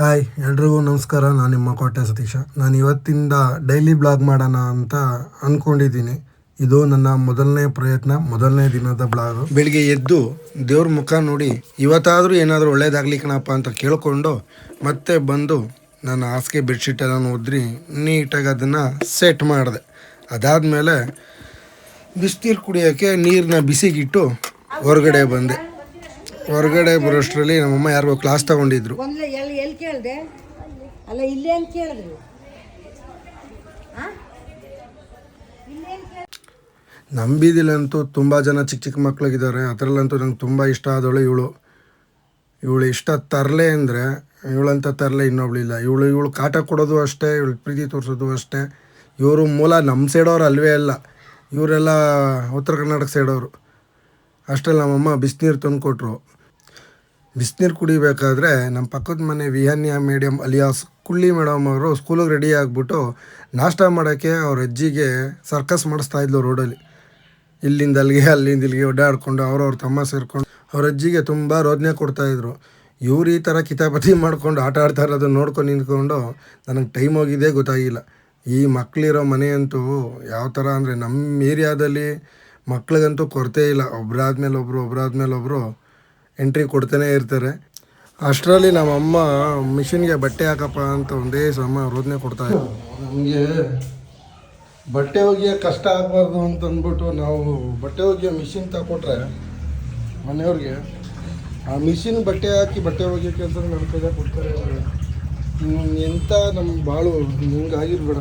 Hi ಎಲ್ರಿಗೂ ನಮಸ್ಕಾರ. ನಾನು ನಿಮ್ಮ ಕೋಟೆ ಸತೀಶ. ನಾನು ಇವತ್ತಿಂದ ಡೈಲಿ ಬ್ಲಾಗ್ ಮಾಡೋಣ ಅಂತ ಅಂದ್ಕೊಂಡಿದ್ದೀನಿ ಇದು ನನ್ನ ಮೊದಲನೇ ಪ್ರಯತ್ನ, ಮೊದಲನೇ ದಿನದ ಬ್ಲಾಗ್ ಬೆಳಿಗ್ಗೆ ಎದ್ದು ದೇವ್ರ ಮುಖ ನೋಡಿ ಇವತ್ತಾದರೂ ಏನಾದರೂ ಒಳ್ಳೇದಾಗಲಿ ಕಣಪ್ಪ ಅಂತ ಕೇಳಿಕೊಂಡು ಮತ್ತೆ ಬಂದು ನನ್ನ ಹಾಸಿಗೆ ಬೆಡ್ಶೀಟ್ ಎಲ್ಲ ಒದ್ರಿ ನೀಟಾಗಿ ಅದನ್ನು ಸೆಟ್ ಮಾಡಿದೆ. ಅದಾದಮೇಲೆ ಬಿಸಿನೀರು ಕುಡಿಯೋಕ್ಕೆ ನೀರನ್ನ ಬಿಸಿಗಿಟ್ಟು ಹೊರಗಡೆ ಬಂದೆ. ಹೊರಗಡೆ ಬರೋಷ್ಟರಲ್ಲಿ ನಮ್ಮಮ್ಮ ಯಾರಿಗೋ ಕ್ಲಾಸ್ ತಗೊಂಡಿದ್ರು. ಒಂದ್ಲೆ ಎಲ್ಲಿ ಎಲ್ಲಿ ಕೇಳಿದೆ? ಅಲ್ಲ ಇಲ್ಲೇ ಅಂತ ಕೇಳಿದ್ರು. ನಮ್ಮ ಬೀದಿಲಂತೂ ತುಂಬ ಜನ ಚಿಕ್ಕ ಚಿಕ್ಕ ಮಕ್ಳಿಗಿದ್ದಾರೆ. ಅದರಲ್ಲಂತೂ ನಂಗೆ ತುಂಬ ಇಷ್ಟ ಆದವಳು ಇವಳು. ಇವಳು ಇಷ್ಟ ತರಲೆ ಅಂದರೆ ಇವಳಂತ ತರಲೆ ಇನ್ನೊಬ್ಳಿಲ್ಲ. ಇವಳು ಇವಳು ಕಾಟ ಕೊಡೋದು ಅಷ್ಟೇ ಇವಳು ಪ್ರೀತಿ ತೋರಿಸೋದು ಅಷ್ಟೇ. ಇವರು ಮೂಲ ನಮ್ಮ ಸೈಡವ್ರು ಅಲ್ವೇ ಅಲ್ಲ. ಇವರೆಲ್ಲ ಉತ್ತರ ಕರ್ನಾಟಕ ಸೈಡವರು ಅಷ್ಟರಲ್ಲಿ ನಮ್ಮಮ್ಮ ಬಿಸಿನೀರು ತಂದು ಕೊಟ್ಟರು ಬಿಸಿನೀರು ಕುಡಿಬೇಕಾದ್ರೆ ನಮ್ಮ ಪಕ್ಕದ ಮನೆ Vihanya madam alias Kulli madam ಅವರು ಸ್ಕೂಲಿಗೆ ರೆಡಿ ಆಗಿಬಿಟ್ಟು ನಾಷ್ಟ ಮಾಡೋಕ್ಕೆ ಅವ್ರ ಅಜ್ಜಿಗೆ ಸರ್ಕಸ್ ಮಾಡಿಸ್ತಾ ಇದ್ಲು ರೋಡಲ್ಲಿ ಇಲ್ಲಿಂದ ಅಲ್ಲಿಗೆ, ಅಲ್ಲಿಂದ ಇಲ್ಲಿಗೆ ಓಡಾಡ್ಕೊಂಡು ಅವ್ರವ್ರ ತಮ್ಮ ಸೇರ್ಕೊಂಡು ಅವ್ರ ಅಜ್ಜಿಗೆ ತುಂಬ ರೋದನೆ ಕೊಡ್ತಾಯಿದ್ರು ಇವ್ರು ಈ ಥರ ಕಿತಾಪತಿ ಮಾಡ್ಕೊಂಡು ಆಟ ಆಡ್ತಾ ಇರೋದನ್ನ ನೋಡ್ಕೊಂಡು ನಿಂತ್ಕೊಂಡು ನನಗೆ ಟೈಮ್ ಹೋಗಿದೆ ಗೊತ್ತಾಗಿಲ್ಲ. ಈ ಮಕ್ಕಳಿರೋ ಮನೆಯಂತೂ ಯಾವ ಥರ ಅಂದರೆ ನಮ್ಮ ಏರಿಯಾದಲ್ಲಿ ಮಕ್ಳಿಗಂತೂ ಕೊರತೆ ಇಲ್ಲ. ಒಬ್ಬರಾದ್ಮೇಲೆ ಒಬ್ಬರು ಒಬ್ಬರಾದ್ಮೇಲೆ ಒಬ್ಬರು ಎಂಟ್ರಿ ಕೊಡ್ತಾನೆ ಇರ್ತಾರೆ. ಅಷ್ಟರಲ್ಲಿ ನಮ್ಮಮ್ಮ ಮಿಷಿನ್ಗೆ ಬಟ್ಟೆ ಹಾಕಪ್ಪ ಅಂತ ಒಂದೇ ಸಮ ರೋದನೆ ಕೊಡ್ತಾ ಇದ್ರು. ನಮಗೆ ಬಟ್ಟೆ ಒಗೆಯೋ ಕಷ್ಟ ಆಗಬಾರ್ದು ಅಂತ ಅಂದ್ಬಿಟ್ಟು ನಾವು ಬಟ್ಟೆ ಒಗೆಯೋ ಮಿಷಿನ್ ತಗೊಟ್ರೆ ಮನೆಯವ್ರಿಗೆ ಆ ಮಿಷಿನ್ ಬಟ್ಟೆ ಹಾಕಿ ಬಟ್ಟೆ ಒಗೆಯೋ ಕೆಲಸ ನನ್ನ ಕೈ ಕೊಡ್ತಾರೆ ಎಂಥ ನಮ್ಮ ಬಾಳು ಹಿಂಗೆ ಆಗಿರ್ಬೇಡ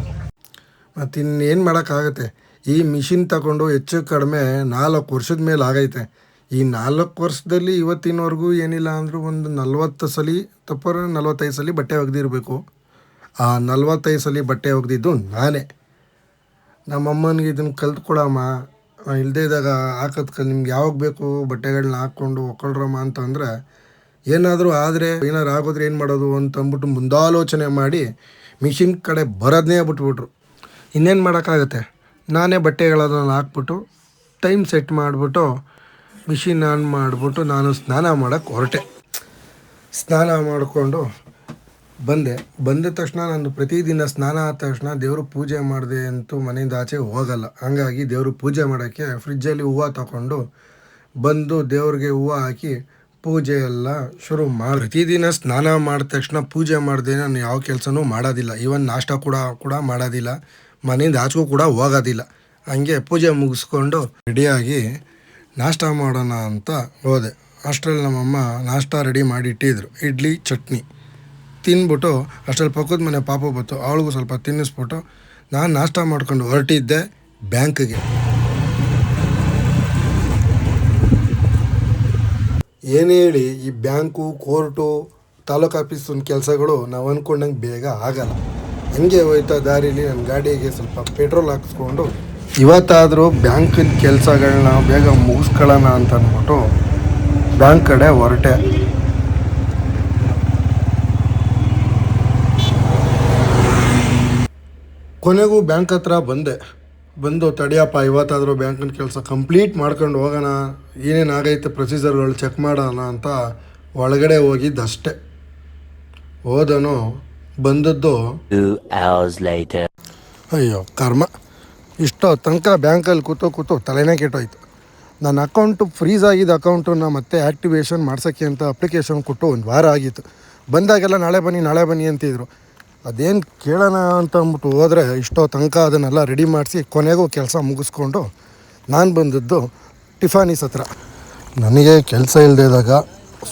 ಮತ್ತು ಇನ್ನೇನು ಮಾಡೋಕ್ಕಾಗತ್ತೆ? ಈ ಮಿಷಿನ್ ತಗೊಂಡು ಹೆಚ್ಚು ಕಡಿಮೆ ನಾಲ್ಕು ವರ್ಷದ ಮೇಲೆ ಆಗೈತೆ. ಈ ನಾಲ್ಕು ವರ್ಷದಲ್ಲಿ ಇವತ್ತಿನವರೆಗೂ ಏನಿಲ್ಲ ಅಂದರೂ ಒಂದು ನಲ್ವತ್ತು ಸಲ ತಪ್ಪರ ನಲ್ವತ್ತೈದು ಸಲ ಬಟ್ಟೆ ಒಗೆದಿರಬೇಕು ಆ ನಲ್ವತ್ತೈದು ಸಲ ಬಟ್ಟೆ ಒಗೆದಿದ್ದು ನಾನೇ. ನಮ್ಮಮ್ಮನಿಗೆ ಇದನ್ನು ಕಲ್ತ್ಕೊಳಮ್ಮ. ಇಲ್ಲದೇ ಇದ್ದಾಗ ಹಾಕೋದ್ ಕಲ್, ನಿಮ್ಗೆ ಯಾವಾಗ ಬೇಕು ಬಟ್ಟೆಗಳನ್ನ ಹಾಕ್ಕೊಂಡು ಒಕ್ಕಳ್ರಮ್ಮ ಅಂತಂದರೆ, ಏನಾದರೂ ಆದರೆ ಏನಾದ್ರು ಆಗೋದ್ರೆ ಏನು ಮಾಡೋದು ಅಂತ ಅಂದ್ಬಿಟ್ಟು ಮುಂದಾಲೋಚನೆ ಮಾಡಿ ಮಿಷಿನ್ ಕಡೆ ಬರೋದನ್ನೇ ಬಿಟ್ಬಿಟ್ರು. ಇನ್ನೇನು ಮಾಡೋಕ್ಕಾಗತ್ತೆ? ನಾನೇ ಬಟ್ಟೆಗಳನ್ನು ಹಾಕ್ಬಿಟ್ಟು ಟೈಮ್ ಸೆಟ್ ಮಾಡಿಬಿಟ್ಟು ಮಿಷಿನ್ ಆನ್ ಮಾಡಿಬಿಟ್ಟು ನಾನು ಸ್ನಾನ ಮಾಡೋಕ್ಕೆ ಹೊರಟೆ. ಸ್ನಾನ ಮಾಡಿಕೊಂಡು ಬಂದೆ. ಬಂದ ತಕ್ಷಣ ನಾನು ಪ್ರತಿದಿನ ಸ್ನಾನ ಆದ ತಕ್ಷಣ ದೇವರು ಪೂಜೆ ಮಾಡಿದೆ ಅಂತೂ ಮನೆಯಿಂದ ಆಚೆ ಹೋಗಲ್ಲ. ಹಾಗಾಗಿ ದೇವರು ಪೂಜೆ ಮಾಡೋಕ್ಕೆ ಫ್ರಿಜ್ಜಲ್ಲಿ ಹೂವು ತಗೊಂಡು ಬಂದು ದೇವ್ರಿಗೆ ಹೂವು ಹಾಕಿ ಪೂಜೆ ಎಲ್ಲ ಶುರು ಮಾಡಿ, ಪ್ರತಿದಿನ ಸ್ನಾನ ಮಾಡಿದ ತಕ್ಷಣ ಪೂಜೆ ಮಾಡಿದೆ ನಾನು ಯಾವ ಕೆಲಸನೂ ಮಾಡೋದಿಲ್ಲ. ಈವನ್ ನಾಷ್ಟ ಕೂಡ ಕೂಡ ಮಾಡೋದಿಲ್ಲ. ಮನೆಯಿಂದ ಆಚೆಗೂ ಕೂಡ ಹೋಗೋದಿಲ್ಲ. ಹಂಗೆ ಪೂಜೆ ಮುಗಿಸ್ಕೊಂಡು ರೆಡಿಯಾಗಿ ನಾಷ್ಟ ಮಾಡೋಣ ಅಂತ ಹೋದೆ. ಅಷ್ಟರಲ್ಲಿ ನಮ್ಮಮ್ಮ ನಾಷ್ಟ ರೆಡಿ ಮಾಡಿ ಇಟ್ಟಿದ್ರು ಇಡ್ಲಿ, ಚಟ್ನಿ. ತಿಂದ್ಬಿಟ್ಟು ಅಷ್ಟರಲ್ಲಿ ಪಕ್ಕದ ಮನೆ ಪಾಪ ಬಂತು. ಅವಳಿಗೂ ಸ್ವಲ್ಪ ತಿನ್ನಿಸ್ಬಿಟ್ಟು ನಾನು ನಾಷ್ಟ ಮಾಡ್ಕೊಂಡು ಹೊರಟಿದ್ದೆ ಬ್ಯಾಂಕ್ಗೆ. ಏನೇ ಹೇಳಿ, ಈ ಬ್ಯಾಂಕು, ಕೋರ್ಟು, ತಾಲೂಕು ಆಫೀಸಿನ ಕೆಲಸಗಳು ನಾವು ಅಂದ್ಕೊಂಡಂಗೆ ಬೇಗ ಆಗಲ್ಲ. ಹಂಗೆ ಹೋಯ್ತಾ ದಾರಿಲಿ ನನ್ನ ಗಾಡಿಗೆ ಸ್ವಲ್ಪ ಪೆಟ್ರೋಲ್ ಹಾಕಿಸ್ಕೊಂಡು ಇವತ್ತಾದರೂ ಬ್ಯಾಂಕಿನ ಕೆಲಸಗಳನ್ನ ಬೇಗ ಮುಗಿಸ್ಕೊಳ್ಳೋಣ ಅಂತ ಅಂದ್ಬಿಟ್ಟು ಬ್ಯಾಂಕ್ ಕಡೆ ಹೊರಟೆ. ಕೊನೆಗೂ ಬ್ಯಾಂಕ್ ಹತ್ರ ಬಂದೆ. ಬಂದು ತಡಿಯಪ್ಪ ಇವತ್ತಾದರೂ ಬ್ಯಾಂಕಿನ ಕೆಲಸ ಕಂಪ್ಲೀಟ್ ಮಾಡ್ಕೊಂಡು ಹೋಗೋಣ ಏನೇನು ಆಗೈತೆ ಪ್ರೊಸೀಜರ್ಗಳು ಚೆಕ್ ಮಾಡೋಣ ಅಂತ ಒಳಗಡೆ ಹೋಗಿದ್ದಷ್ಟೆ. ಹೋದನು ಬಂದದ್ದು Two hours later. ಅಯ್ಯೋ ಕರ್ಮ. ಇಷ್ಟೋ ತನಕ ಬ್ಯಾಂಕಲ್ಲಿ ಕೂತು ಕೂತು ತಲೆನೇ ಕೆಟ್ಟೋಯ್ತು. ನನ್ನ ಅಕೌಂಟು ಫ್ರೀಸ್ ಆಗಿದ್ದ ಅಕೌಂಟನ್ನ ಮತ್ತೆ ಆ್ಯಕ್ಟಿವೇಷನ್ ಮಾಡ್ಸೋಕ್ಕೆ ಅಂತ ಅಪ್ಲಿಕೇಶನ್ ಕೊಟ್ಟು ಒಂದು ವಾರ ಆಗಿತ್ತು. ಬಂದಾಗೆಲ್ಲ ನಾಳೆ ಬನ್ನಿ ನಾಳೆ ಬನ್ನಿ ಅಂತಿದ್ರು. ಅದೇನು ಕೇಳೋಣ ಅಂತ ಅಂದ್ಬಿಟ್ಟು ಹೋದರೆ ಇಷ್ಟೋ ತನಕ ಅದನ್ನೆಲ್ಲ ರೆಡಿ ಮಾಡಿಸಿ ಕೊನೆಗೂ ಕೆಲಸ ಮುಗಿಸ್ಕೊಂಡು ನಾನು ಬಂದದ್ದು ಟಿಫಾನಿಸ್ ಹತ್ರ ನನಗೆ ಕೆಲಸ ಇಲ್ಲದೆ ಇದ್ದಾಗ,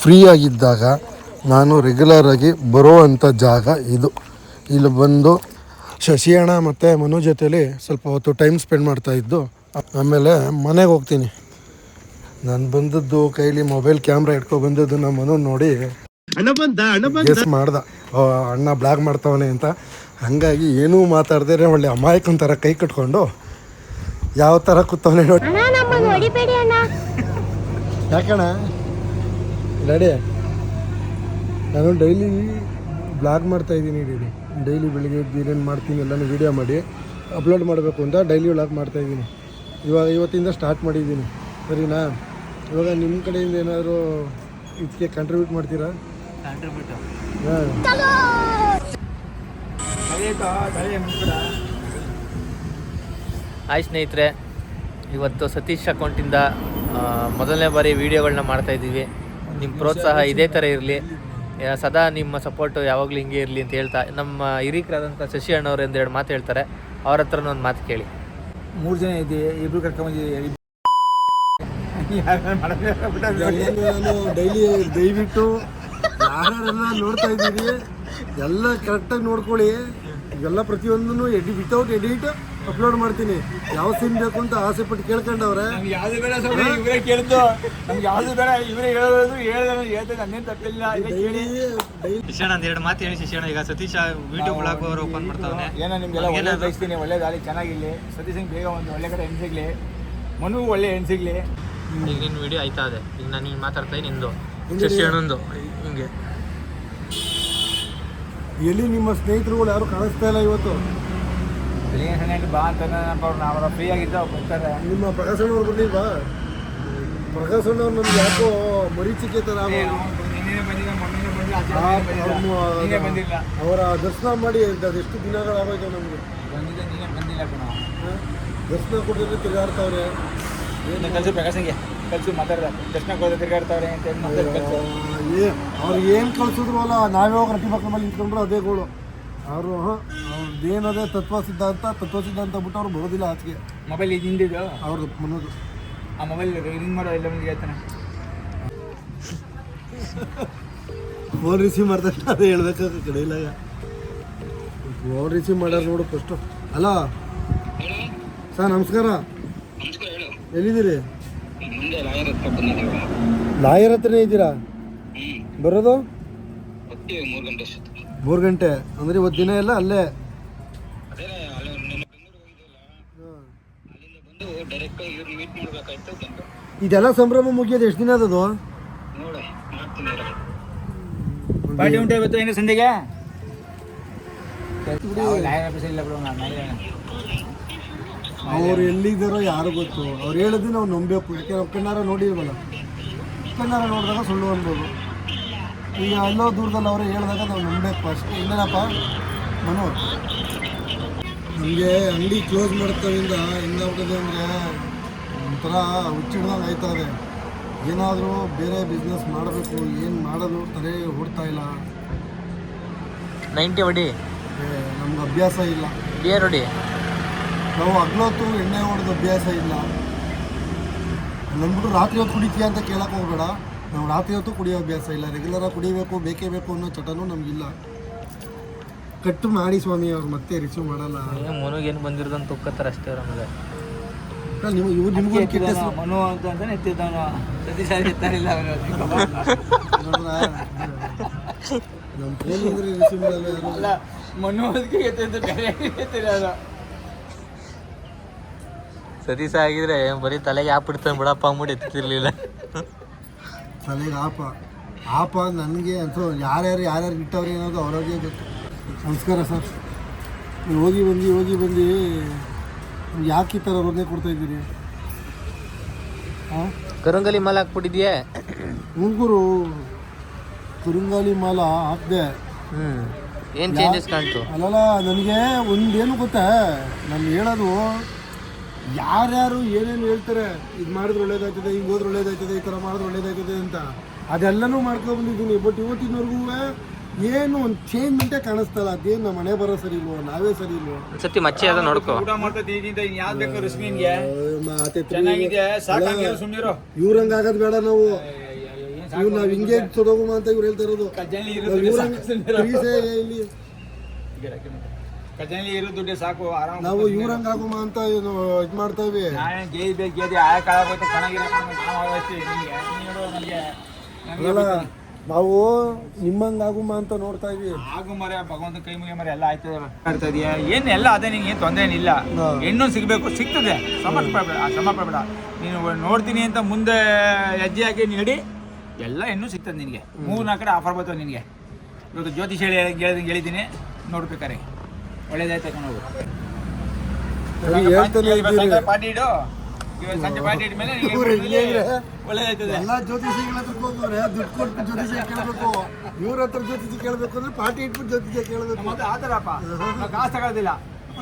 ಫ್ರೀ ಆಗಿದ್ದಾಗ ನಾನು ರೆಗ್ಯುಲರಾಗಿ ಬರುವಂಥ ಜಾಗ ಇದು. ಇಲ್ಲಿ ಬಂದು ಶಶಿ ಅಣ್ಣ ಮತ್ತು ಮನು ಜೊತೆಲಿ ಸ್ವಲ್ಪ ಹೊತ್ತು ಟೈಮ್ ಸ್ಪೆಂಡ್ ಮಾಡ್ತಾ ಇದ್ದು ಆಮೇಲೆ ಮನೆಗೆ ಹೋಗ್ತೀನಿ. ನಾನು ಬಂದದ್ದು ಕೈಲಿ ಮೊಬೈಲ್ ಕ್ಯಾಮ್ರಾ ಇಟ್ಕೊ ಬಂದದ್ದು ನಮ್ಮ ಮನು ನೋಡಿ. ಮಾಡ್ದ. ಅಣ್ಣ ಬ್ಲಾಗ್ ಮಾಡ್ತಾವನೆ ಅಂತ. ಹಂಗಾಗಿ ಏನೂ ಮಾತಾಡ್ದೇ ಒಳ್ಳೆ ಅಮಾಯಕನ ಥರ ಕೈ ಕಟ್ಕೊಂಡು ಯಾವ ಥರ ಕೂತವನೆ ನೋಡಿ. ಯಾಕಣ ರೆಡಿ? ನಾನು ಡೈಲಿ ಬ್ಲಾಗ್ ಮಾಡ್ತಾ ಇದ್ದೀನಿ ಡೈಲಿ ಡೈಲಿ ಬೆಳಿಗ್ಗೆ ಎದ್ದು ಏನೇನು ಮಾಡ್ತೀನಿ ಎಲ್ಲನೂ ವೀಡಿಯೋ ಮಾಡಿ ಅಪ್ಲೋಡ್ ಮಾಡಬೇಕು ಅಂತ ಡೈಲಿ ವ್ಲಾಗ್ ಮಾಡ್ತಾಯಿದ್ದೀನಿ ಇವಾಗ ಇವತ್ತಿಂದ ಸ್ಟಾರ್ಟ್ ಮಾಡಿದ್ದೀನಿ. ಸರಿನಾ? ಇವಾಗ ನಿಮ್ಮ ಕಡೆಯಿಂದ ಏನಾದರೂ ಇದಕ್ಕೆ ಕಂಟ್ರಿಬ್ಯೂಟ್ ಮಾಡ್ತೀರಾ? ಕಾಂಟ್ರಿಬ್ಯೂಟ್ ಹಾಂ. ಹಾಯ್ ಸ್ನೇಹಿತರೆ ಇವತ್ತು ಸತೀಶ್ ಅಕೌಂಟಿಂದ ಮೊದಲನೇ ಬಾರಿ ವೀಡಿಯೋಗಳನ್ನ ಮಾಡ್ತಾ ಇದ್ದೀವಿ. ನಿಮ್ಮ ಪ್ರೋತ್ಸಾಹ ಇದೇ ಥರ ಇರಲಿ. ಸದಾ ನಿಮ್ಮ ಸಪೋರ್ಟು ಯಾವಾಗಲೂ ಹಿಂಗೆ ಇರಲಿ ಅಂತ ಹೇಳ್ತಾ ನಮ್ಮ ಹಿರಿಕರಾದಂಥ ಶಶಿ ಅಣ್ಣವ್ರು ಎರಡು ಮಾತು ಹೇಳ್ತಾರೆ. ಅವ್ರ ಹತ್ರನೂ ಒಂದು ಮಾತು ಕೇಳಿ. ಮೂರು ಜನ ಇದೆ ಇಬ್ರು ಕರ್ಕೊಂಬಂದಿದ್ದೀವಿ ಡೈಲಿ ದಯವಿಟ್ಟು ಯಾರ್ಯಾರೆಲ್ಲ ನೋಡ್ತಾ ಇದ್ದೀರಿ ಎಲ್ಲ ಕರೆಕ್ಟಾಗಿ ನೋಡ್ಕೊಳ್ಳಿ. ಇವೆಲ್ಲ ಪ್ರತಿಯೊಂದನ್ನು ಎಡಿ ವಿತೌಟ್ ಎಡಿಟ್ ಅಪ್ಲೋಡ್ ಮಾಡ್ತೀನಿ. ಯಾವ ಸಿಮ್ ಬೇಕು ಅಂತ ಆಸೆ ಪಟ್ಟು ಕೇಳ್ಕೊಂಡವ್ರೆ. ನಮ್ಗೆ ಯಾವ್ದು ಬೇಡ ಸ್ವಾಮಿ ಇವರೇ ಕೇಳಿದ್ದು ನಮ್ಗೆ ಯಾವ್ದು ಬೇಡ ಇವರೇ ಹೇಳೋದು ನನ್ನೇನು ತಪ್ಪಿಲ್ಲ ಶಿಕ್ಷಣ ಅಂತ ಎರಡು ಮಾತು ಹೇಳಿ ಶಿಕ್ಷಣ ಈಗ ಸತೀಶ್ ವಿಡಿಯೋ ಬ್ಲಾಗ್ ಅವರು ಓಪನ್ ಮಾಡ್ತಾವನೆ. ಏನೋ ನಿಮ್ಗೆಲ್ಲ ಒಳ್ಳೆ ಬಯಸ್ತೀನಿ ಒಳ್ಳೆ ಗಾಳಿ ಚೆನ್ನಾಗಿರ್ಲಿ. ಸತೀಶ್ ಬೇಗ ಒಂದು ಒಳ್ಳೆ ಕಡೆ ಹೆಣ್ಣು ಸಿಗ್ಲಿ. ಮನು ಒಳ್ಳೆ ಹೆಣ್ಣು ಸಿಗ್ಲಿ. ಈಗ ನಿನ್ನ ವಿಡಿಯೋ ಆಯ್ತಾ ಇದೆ ಈಗ ನಾನು ಹಿಂಗೆ ಮಾತಾಡ್ತಾ ನಿಂದು. ಶಿಕ್ಷಣಂದು ಹಿಂಗೆ. ಎಲ್ಲಿ ನಿಮ್ಮ ಸ್ನೇಹಿತರುಗಳು ಯಾರು ಕಾಣಿಸ್ತಾ ಇಲ್ಲ ಇವತ್ತು? ಬೆಳಿಗ್ಗೆ ಸಣ್ಣ ಬಾ ಅಂತ ಅವ್ರು ನಾವು ಫ್ರೀ ಆಗಿದ್ದ ಅವ್ರು ಬರ್ತಾರೆ ನಿಮ್ಮ ಪ್ರಕಾಶಣ್ಣವ್ರು ಬರ್ಲಿಲ್ವಾ ಪ್ರಕಾಶಣ್ಣವ್ರು ನಮ್ಗೆ ಯಾಕೋ ಮರೀಚಿಕೆ ಥರ ಆಗೋದು. ನಿನ್ನೆ ಬಂದಿಲ್ಲ ಮೊನ್ನೆ ಬಂದಿಲ್ಲ ಬಂದಿಲ್ಲ ಅವ್ರು ದರ್ಶನ ಮಾಡಿ ಅದೆಷ್ಟು ದಿನಗಳಾಗೋಯ್ತು ನಮಗೆ ಬಂದಿದ್ದೆ ನೀನೇ ಬಂದಿಲ್ಲ ಕಣ ದರ್ಶನ ಕೊಟ್ಟಿದ್ರೆ ತಿರುಗಾಡ್ತಾವ್ರೆ ಏನು ಕಲ್ಸು ಪ್ರಕಾಶಂಗೆ ಕಲ್ಸು ಮಾತಾಡ್ದ ದರ್ಶನ ಹೋದ್ರೆ ತಿರುಗಾಡ್ತಾವ್ರೆ ಅಂತ ಏನು ಕಳ್ಸಿದ್ರು ಅಲ್ಲ ನಾವೇ ಹೋಗಿ ರಟ್ಟಿ ಮೇಲೆ ನಿಂತ್ಕೊಂಡ್ರು ಅದೇ ಗೋಳು ಅವರು ಏನದೇ ತತ್ವ ಸಿದ್ಧಾಂತ ತತ್ವ ಸಿದ್ಧಾಂತ ಬಿಟ್ಟು ಅವ್ರು ಬರೋದಿಲ್ಲ ಆಚೆಗೆ. ಮೊಬೈಲ್ ಇದು ಹಿಂದಿದ್ದು ಅವ್ರದ್ದು ಮನೋದು. ಆ ಮೊಬೈಲ್ ರಿಂಗ್ ಮಾಡೋ ಇಲ್ಲ ಮಂದಿಗೆ ಹೇಳ್ತಾನೆ. ಫೋನ್ ರಿಸೀವ್ ಮಾಡ್ದಾಗ ಅದೇ ಹೇಳ್ಬೇಕಾಗ ಇಲ್ಲ ಫೋನ್ ರಿಸೀವ್ ಮಾಡ್ಯಾರ ನೋಡು ಫಸ್ಟು ಅಲೋ ಸರ್ ನಮಸ್ಕಾರ. ಎಲ್ಲಿದ್ದೀರಿ? ಲಾಯರ್ ಹತ್ರನೇ ಇದ್ದೀರಾ? ಬರೋದು? ಮೂರು ಗಂಟೆ ಅಂದ್ರೆ ಇವತ್ತು ದಿನ ಎಲ್ಲ ಅಲ್ಲೇ. ಇದೆಲ್ಲ ಸಂಭ್ರಮ ಮುಗಿಯೋದು ಎಷ್ಟು ದಿನ ಅದದು ಪಾರ್ಟಿ ಉಂಟು ಇವತ್ತು ಏನು ಸಂಜೆಗೆ ಲಾಯರ್ ಆಫೀಸ್ ಇಲ್ಲ ಬಿಡು ನಾನು ಅವ್ರು ಎಲ್ಲಿದ್ದಾರೋ ಯಾರು ಗೊತ್ತು. ಅವ್ರು ಹೇಳಿದ್ರೆ ನಾವು ನಂಬಬೇಕು ಯಾಕೆ ಕಣ್ಣಾರ ನೋಡಿಲ್ವಲ್ಲ? ಕಣ್ಣಾರ ನೋಡಿದಾಗ ಸುಳ್ಳು ಅನ್ಬೋದು. ಈಗ ಎಲ್ಲೋ ದೂರದಲ್ಲಿ ಅವರೇ ಹೇಳಿದಾಗ ನಾವು ನಂಬಬೇಕು ಫಸ್ಟ್ ಇನ್ನೇನಪ್ಪ ಮನು ನಮಗೆ ಅಂಗಡಿ ಕ್ಲೋಸ್ ಮಾಡ್ತಾವಿಂದ ಹೆಂಗಾಗ್ತದೆ ಅಂದರೆ ಒಂಥರ ಹುಚ್ಚಿಡ್ದಂಗೆ ಆಯ್ತಾ ಇದೆ. ಏನಾದರೂ ಬೇರೆ ಬಿಸ್ನೆಸ್ ಮಾಡಬೇಕು ಏನು ಮಾಡೋದು ತಲೆ ಓಡ್ತಾ ಇಲ್ಲ. ನೈಂಟಿ ಹೊಡಿ. ನಮ್ಗೆ ಅಭ್ಯಾಸ ಇಲ್ಲ. ಬಿಯರ್ ಹೊಡಿ. ನಾವು ಹಗ್ಲೊತ್ತು ಎಣ್ಣೆ ಹೊಡೆದು ಅಭ್ಯಾಸ ಇಲ್ಲ. ನಂಬಿಟ್ಟು ರಾತ್ರಿ ಹೊತ್ತು ಕುಡಿತೀಯ ಅಂತ ಕೇಳಕ್ಕೆ ಹೋಗ್ಬೇಡ. ನಾವು ರಾತ್ರಿ ಹೊತ್ತು ಕುಡಿಯೋ ಅಭ್ಯಾಸ ಇಲ್ಲ ರೆಗ್ಯುಲರಾಗಿ ಕುಡಿಬೇಕು ಬೇಕೇ ಬೇಕು ಅನ್ನೋ ಚಟನೂ ನಮಗಿಲ್ಲ. ಕಟ್ಟು ಮಾಡಿ ಸ್ವಾಮಿ ಅವ್ರು ಮತ್ತೆ ರಿಸೀವ್ ಮಾಡಲ್ಲ. ಮುನುಗೇನು ಬಂದಿರೋದಂತ ಒಕ್ಕತ್ತಾರೆ ಅಷ್ಟೇ ನಮಗೆ. ನೀವು ಇವ್ರು ನಿಮಗೂ ಕೆಟ್ಟ ಹೆಸರು ಮನು ಅಂತ ಅಂತಾನೆ ಸತೀಶ್ ನೋಡ್ರಾ? ನಮ್ಮ ಫೋನ್ ಅಂದ್ರೆ ರಿಸೀವ್ ಮಾಡಲ್ಲ ಯಾರು? ಅಲ್ಲ ಮನು ಅದಕ್ಕೆ ಎತ್ತಿದ್ದು ಬೇರೆ ಎತ್ತಿರೋದು ಸತೀಶ ಆಗಿದ್ರೆ ಬರೀ ತಲೆಗೆ ಹಾಕ್ಬಿಡ್ತಾನೆ ಬಿಡಪ್ಪ ಅಂದ್ಬಿಟ್ಟು ಎತ್ತಿರ್ಲಿಲ್ಲ. ತಲೆಗೆ ಆಪ. ಆಪ ನನಗೆ ಅಂತ ಯಾರ್ಯಾರು ಯಾರ್ಯಾರು ಇಟ್ಟವ್ರು ಅನ್ನೋದು ಅವ್ರವ್ರಿಗೆ ಗೊತ್ತು. ನಮಸ್ಕಾರ ಸರ್. ನೀವು ಹೋಗಿ ಬಂದು ಹೋಗಿ ಬಂದು ಯಾಕೆ ಈ ಥರ ಕೊಡ್ತಾ ಇದ್ದೀರಿ? ಹಾಂ ಕರಂಗಲಿ ಮಾಲ ಹಾಕ್ಬಿಟ್ಟಿದ್ಯಾ? ಮುಂಗುರು ಕುರುಂಗಾಲಿ ಮಾಲ ಹಾಕ್ದೆ. ಹ್ಞೂ ಏನು ಚೇಂಜಸ್ ಕಾಣ್ತು? ಅಲ್ಲಲ್ಲ ನನಗೆ ಒಂದೇನು ಗೊತ್ತಾ? ನಾನು ಹೇಳೋದು ಯಾರ್ಯಾರು ಏನೇನು ಹೇಳ್ತಾರೆ ಇದು ಮಾಡಿದ್ರೆ ಒಳ್ಳೇದಾಗ್ತದೆ ಹಿಂಗೆ ಹೋದ್ರೆ ಒಳ್ಳೇದಾಗ್ತದೆ ಈ ಥರ ಮಾಡಿದ್ರೆ ಒಳ್ಳೇದಾಗ್ತದೆ ಅಂತ ಅದೆಲ್ಲನೂ ಮಾಡ್ಕೊಂಡು ಬಂದಿದ್ದೀನಿ. ಬಟ್ ಇವತ್ತಿನವರೆಗೂ ಏನು ಒಂದು ಚೇಂಜ್ಮೆಂಟೇ ಕಾಣಿಸ್ತಲ್ಲ ಅದೇನು ನಮ್ಮ ಮನೆ ಬರೋ ಸರಿ ಇಲ್ವೋ ನಾವೇ ಸರಿ ಇಲ್ವೋ? ಸತಿ ಮಚ್ಚಿ ಅದ ನೋಡ್ಕೋ. ಊಟ ಮಾಡ್ತಾ ಇನ್ ಯಾವ್ದು ಬೇಕು ಚೆನ್ನಾಗಿದೆ ಸಾಕಾಗಿರೋ ಸುಮ್ಮನಿರೋ ಇವ್ರಂಗೆ ಆಗೋದು ಬೇಡ ನಾವು ಇವ್ರು ನಾವು ಹಿಂಗೆ ತೊಡಗೋಮ ಅಂತ ಇವ್ರು ಹೇಳ್ತಾ ಇರೋದು ಇವ್ರಂಗೆ ಇಲ್ಲಿ ಕಜನಲ್ಲಿ ಇರೋ ದುಡ್ಡು ಸಾಕು ಆರಾಮ ನಾವು ಇವ್ರಂಗ್ ಆಗುಮ ಅಂತ ಇದು ಮಾಡ್ತಾ ಇವಿ ನಾನು ಗೇಜ್ ಬೇಕು ಗೇಜ್ ಆಯ ಕಾಳ ಹೋಯ್ತು ಚೆನ್ನಾಗಿರೋ ನಾವು ನಿಮ್ಮಂಗೆ ಆಗುಮ ಅಂತ ನೋಡ್ತಾ ಆಗು ಮರ ಭಗವಂತ ಕೈ ಮುಗಿ ಮರ ಎಲ್ಲ ಆಯ್ತದೆ ಮಾಡ್ತಾ ಇದೆಯಾ? ಏನ್ ಎಲ್ಲ ಅದೇ ನಿಂಗೆ ಏನು ತೊಂದರೆ ಏನಿಲ್ಲ. ಹೆಣ್ಣು ಸಿಗಬೇಕು ಸಿಗ್ತದೆ. ಸಮರ್ಥ ಪಡಬೇಡ ನೀನು ನೋಡ್ತೀನಿ ಅಂತ ಮುಂದೆ ಹೆಜ್ಜೆ ಹಾಕಿ ನೀಡಿ ಎಲ್ಲ ಹೆಣ್ಣು ಸಿಗ್ತದೆ ನಿನಗೆ. ಮೂರು ನಾಲ್ಕು ಕಡೆ ಆಫರ್ ಬರ್ತವೆ ನಿನಗೆ. ಇವತ್ತು ಜ್ಯೋತಿಷ್ ಹೇಳಿ ಹೇಳಿದಂಗೆ ಹೇಳಿದ್ದೀನಿ. ನೋಡ್ಬೇಕಾರೆ. ಒಳ್ಳೇದಾಯ್ತು ಹೇಳ್ತಾನೆ ಇದ್ದೀರಿ. ಪಾರ್ಟಿ ಇಡು. ಇವತ್ತು ಸಂಜೆ ಪಾರ್ಟಿ ಒಳ್ಳೇದಾಯ್ತದೆ. ಎಲ್ಲ ಜ್ಯೋತಿಷಿಗಳ ದುಡ್ಡು ಕೊಟ್ಟು ಜ್ಯೋತಿಷ ಕೇಳಬೇಕು. ಇವ್ರ ಹತ್ರ ಜ್ಯೋತಿಷಿ ಕೇಳಬೇಕು ಅಂದ್ರೆ ಪಾರ್ಟಿ ಇಟ್ಬಿಟ್ಟು ಜ್ಯೋತಿಷ ಕೇಳಬೇಕು. ಮತ್ತೆ ಆ ಥರಪ್ಪ ನಾವು ಕಾಸು ತಗೊಳ್ಳೋದಿಲ್ಲ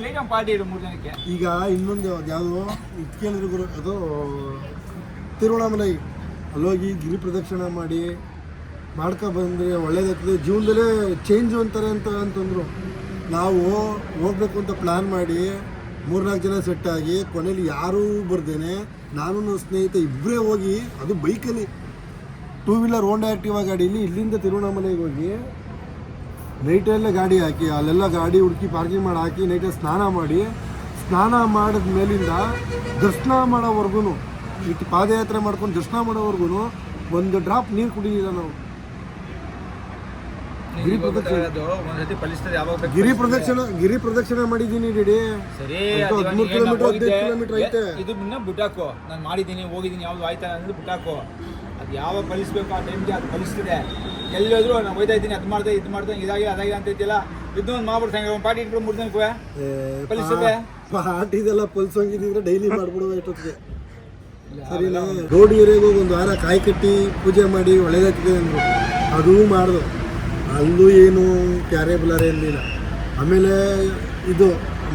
ಲೈಟ್ ಪಾರ್ಟಿ ಇಡು ಮೂರು ಜನಕ್ಕೆ. ಈಗ ಇನ್ನೊಂದು ಯಾವುದೋ ಇದು ಕೇಳಿದ್ರು ಗುರು ಅದು ತಿರುವಣ್ಣಾಮಲೈ ಅಲ್ಲೋಗಿ ಗಿರಿ ಪ್ರದಕ್ಷಿಣೆ ಮಾಡಿ ಮಾಡ್ಕೊ ಬಂದರೆ ಒಳ್ಳೇದಾಗ್ತದೆ. ಜೀವನದಲ್ಲೇ ಚೇಂಜ್ ಅಂತಾರೆ ಅಂತ ಅಂತಂದರು. ನಾವು ಹೋಗ್ಬೇಕು ಅಂತ ಪ್ಲ್ಯಾನ್ ಮಾಡಿ ಮೂರ್ನಾಲ್ಕು ಜನ ಸೆಟ್ ಆಗಿ ಕೊನೆಯಲ್ಲಿ ಯಾರೂ ಬರ್ದೇನೆ ನಾನು ನನ್ನ ಸ್ನೇಹಿತ ಇಬ್ಬರೇ ಹೋಗಿ, ಅದು ಬೈಕಲ್ಲಿ ಟೂ ವೀಲರ್ ಹೋಂಡಾ ಆ್ಯಕ್ಟಿವಾ ಗಾಡೀಲಿ ಇಲ್ಲಿಂದ ತಿರುವಣ್ಣಾಮಲೆಗೆ ಹೋಗಿ ನೈಟಲ್ಲೇ ಗಾಡಿ ಹಾಕಿ, ಅಲ್ಲೆಲ್ಲ ಗಾಡಿ ಹುಡುಕಿ ಪಾರ್ಕಿಂಗ್ ಮಾಡಿ ಹಾಕಿ ನೈಟಲ್ಲಿ ಸ್ನಾನ ಮಾಡಿ, ಸ್ನಾನ ಮಾಡಿದ ಮೇಲಿಂದ ದರ್ಶನ ಮಾಡೋವರೆಗೂ ಪಾದಯಾತ್ರೆ ಮಾಡ್ಕೊಂಡು ದರ್ಶನ ಮಾಡೋವರೆಗೂ ಒಂದು ಡ್ರಾಪ್ ನೀರು ಕುಡಿಯಿಲ್ಲ ನಾವು. ಗಿರಿ ಪ್ರದಕ್ಷಿಣೆ. ಒಂದ್ಸತಿ ಫಲಿಸ್ತದೆ ಯಾವಾಗ ಬೇಕು ಗಿರಿ ಪ್ರದಕ್ಷಿಣ ಗಿರಿ ಪ್ರದಕ್ಷಿಣೆ ಮಾಡಿದ್ದೀನಿ ರೆಡಿ ಸರಿ ಅದು ಹದಿಮೂರು ಕಿಲೋಮೀಟರ್. ಹದಿನೈದು ಕಿಲೋಮೀಟರ್ ಐತೆ? ಇದು ಮುನ್ನ ಬಿಟ್ಟಾಕು ನಾನು ಮಾಡಿದ್ದೀನಿ ಹೋಗಿದ್ದೀನಿ ಯಾವ್ದು ಆಯ್ತಾ ಅಂದ್ರೆ ಬಿಟ್ಟಾಕು ಅದು ಯಾವಾಗ ಫಲಿಸ್ಬೇಕು ಆ ಟೈಮ್ಗೆ ಅದು ಫಲಿಸ್ತದೆ. ಎಲ್ಲೋದ್ರು ನಾನು ಹೋಯ್ತಾ ಇದ್ದೀನಿ ಅದು ಮಾಡ್ದೆ ಇದು ಮಾಡ್ದೆ ಇದಾಗಿ ಅದಾಗಿ ಅಂತ ಇದೆಯಲ್ಲ ಇದು ಒಂದು ಮಾಡ್ಬಿಡ್ತಂಗೆ ಒಂದು ಪಾರ್ಟಿ ಇಟ್ಬಿಟ್ಟು ಮೂರು ಜನಕ್ಕೆ ಫಲಿಸ್ತದೆ? ಪಾಟಿದೆಲ್ಲ ಪಲ್ಸಂಗಿದ್ರೆ ಡೈಲಿ ಮಾಡ್ಬಿಡುವ ಸರಿ ನಾವು ರೋಡ್ ಏರಿಯಾಗ ಒಂದು ವಾರ ಕಾಯಿ ಕಟ್ಟಿ ಪೂಜೆ ಮಾಡಿ ಒಳ್ಳೇದಾಗ್ತದೆ ಅಂದರು. ಅದೂ ಮಾಡ್ದು. ಅಲ್ಲೂ ಏನು ಕ್ಯಾರೆ ಬುಲಾರೆ ಇರಲಿಲ್ಲ. ಆಮೇಲೆ ಇದು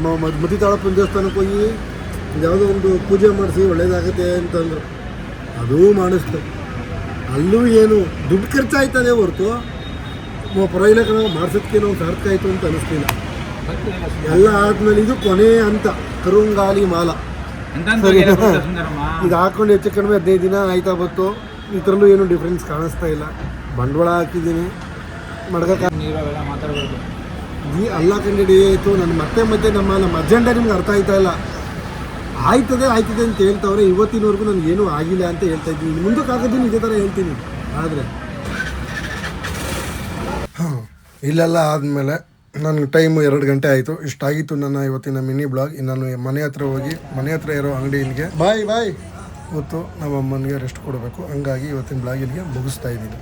ಮದ್- ಮತಿ ತಾಳಪ್ಪನ ದೇವಸ್ಥಾನಕ್ಕೆ ಹೋಗಿ ಯಾವುದೋ ಒಂದು ಪೂಜೆ ಮಾಡಿಸಿ ಒಳ್ಳೇದಾಗತ್ತೆ ಅಂತಂದರು. ಅದೂ ಮಾಡಿಸ್ತು. ಅಲ್ಲೂ ಏನು ದುಡ್ಡು ಖರ್ಚಾಯ್ತದೆ ಹೊರತು ಪರವಾಗಿಲ್ಲ ಕಣ ಮಾಡ್ಸೋದಕ್ಕೆ ನಾವು ಸಾರ್ಥಕ ಆಯಿತು ಅಂತ ಅನಿಸ್ತಿಲ್ಲ ಎಲ್ಲ ಆದಮೇಲೆ ಇದು ಕೊನೆ ಅಂತ ಕರುಂಗಾಲಿ ಮಾಲ. ಇದು ಹಾಕೊಂಡು ಹೆಚ್ಚು ಕಡಿಮೆ ಹದಿನೈದು ದಿನ ಆಯ್ತಾ ಬತ್ತು ಇದರಲ್ಲೂ ಏನು ಡಿಫ್ರೆನ್ಸ್ ಕಾಣಿಸ್ತಾ ಇಲ್ಲ. ಬಂಡವಾಳ ಹಾಕಿದ್ದೀನಿ. ಮಡ್ಗಕ್ಕೆ ಈ ಅಲ್ಲ ಕಂಡಿಡಿ ಆಯಿತು. ನನ್ನ ಮತ್ತೆ ಮತ್ತೆ ನಮ್ಮ ನಮ್ಮ ಅಜೆಂಡಾ ನಿಮ್ಗೆ ಅರ್ಥ ಆಯ್ತಾ ಇಲ್ಲ? ಆಯ್ತದೆ ಆಯ್ತದೆ ಅಂತ ಹೇಳ್ತಾವ್ರೆ. ಇವತ್ತಿನವರೆಗೂ ನನಗೆ ಏನೂ ಆಗಿಲ್ಲ ಅಂತ ಹೇಳ್ತಾ ಇದ್ದೀನಿ. ಇನ್ನು ಮುಂದಕ್ಕೆ ಆಗೋದನ್ನು ಇದೇ ಥರ ಹೇಳ್ತೀನಿ. ಆದರೆ ಹಾಂ ಇಲ್ಲೆಲ್ಲ ಆದಮೇಲೆ ನನ್ನ ಟೈಮ್ ಎರಡು ಗಂಟೆ ಆಯಿತು. ಇಷ್ಟಾಗಿತ್ತು ನನ್ನ ಇವತ್ತಿನ ಮಿನಿ ಬ್ಲಾಗ್. ಇನ್ನು ನಾನು ಮನೆ ಹತ್ರ ಹೋಗಿ ಮನೆ ಹತ್ರ ಇರೋ ಇಲ್ಲಿಗೆ. ಬಾಯ್ ಬಾಯ್. ಇವತ್ತು ನಮ್ಮ ಅಮ್ಮನಿಗೆ ರೆಸ್ಟ್ ಕೊಡಬೇಕು. ಹಂಗಾಗಿ ಇವತ್ತಿನ ಬ್ಲಾಗ್ ಇಲ್ಲಿಗೆ ಮುಗಿಸ್ತಾ ಇದ್ದೀನಿ.